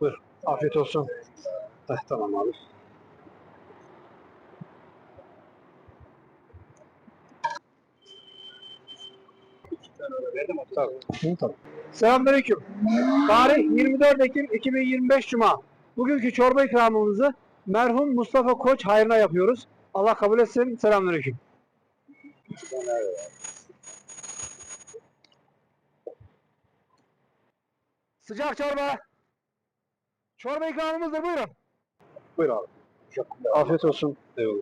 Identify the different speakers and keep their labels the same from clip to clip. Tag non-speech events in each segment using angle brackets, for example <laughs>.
Speaker 1: Buyur. Afiyet olsun. Heh, tamam abi. Tabii. Hı, tabii. Selamünaleyküm. Tarih 24 Ekim 2025 Cuma. Bugünkü çorba ikramımızı merhum Mustafa Koç hayrına yapıyoruz. Allah kabul etsin. Selamünaleyküm. Sıcak çorba. Çorba ikramımızdır buyurun. Buyur abi. Afiyet olsun. Eyvallah.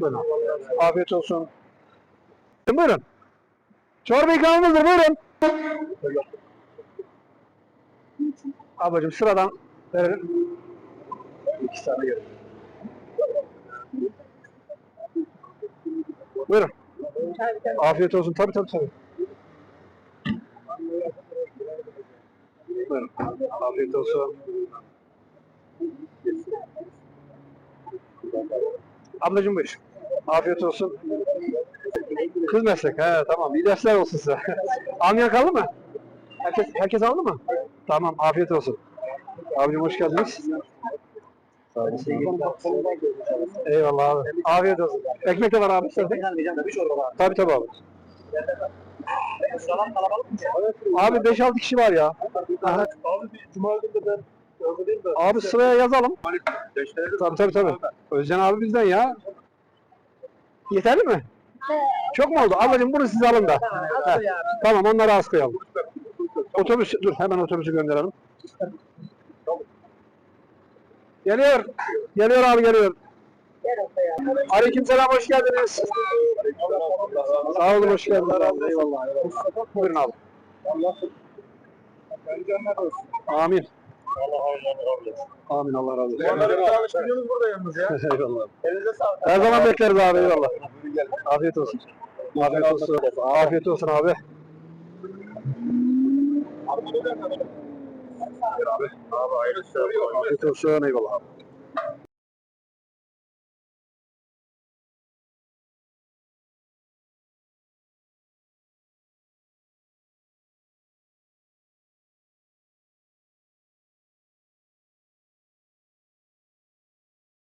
Speaker 1: Buyurun. Afiyet olsun. Buyurun. Çorba ikramımızdır buyurun. Ablacığım sıradan verelim. İki tane verelim. Buyurun. Afiyet olsun. Tabii tabii tabii. Buyurun. Afiyet olsun. Ablacığım buyur. Afiyet olsun. Kız meslek. He tamam. İyi dersler olsun size. <laughs> Almayan kaldı mı? Herkes, herkes aldı mı? Tamam. Afiyet olsun. Abicim hoş geldiniz. Eyvallah abi. Afiyet olsun. Ekmek de var abi. Tabii tabii abi. Abi 5-6 kişi var ya.
Speaker 2: Abi bir cuma günü ben da.
Speaker 1: Abi sıraya yazalım. Tabii tabii tabii. Özcan abi bizden ya. Yeterli mi? Çok mu oldu? Ablacığım bunu siz alın da. Tamam onları az koyalım. Otobüs, dur hemen otobüsü gönderelim. Geliyor. Geliyor abi geliyor. Aleyküm selam hoş geldiniz. Sağ olun hoş geldiniz. Eyvallah. Buyurun abi. Amin. Amin Allah razı olsun.
Speaker 2: Onları bir tanıştırıyoruz burada yalnız ya. <laughs>
Speaker 1: eyvallah.
Speaker 2: Elinize sağlık.
Speaker 1: Her zaman bekleriz abi eyvallah. Afiyet olsun. Afiyet olsun. Afiyet olsun abi.
Speaker 2: Abi bunu da Abi. Abi hayırlısı.
Speaker 1: Afiyet olsun eyvallah abi.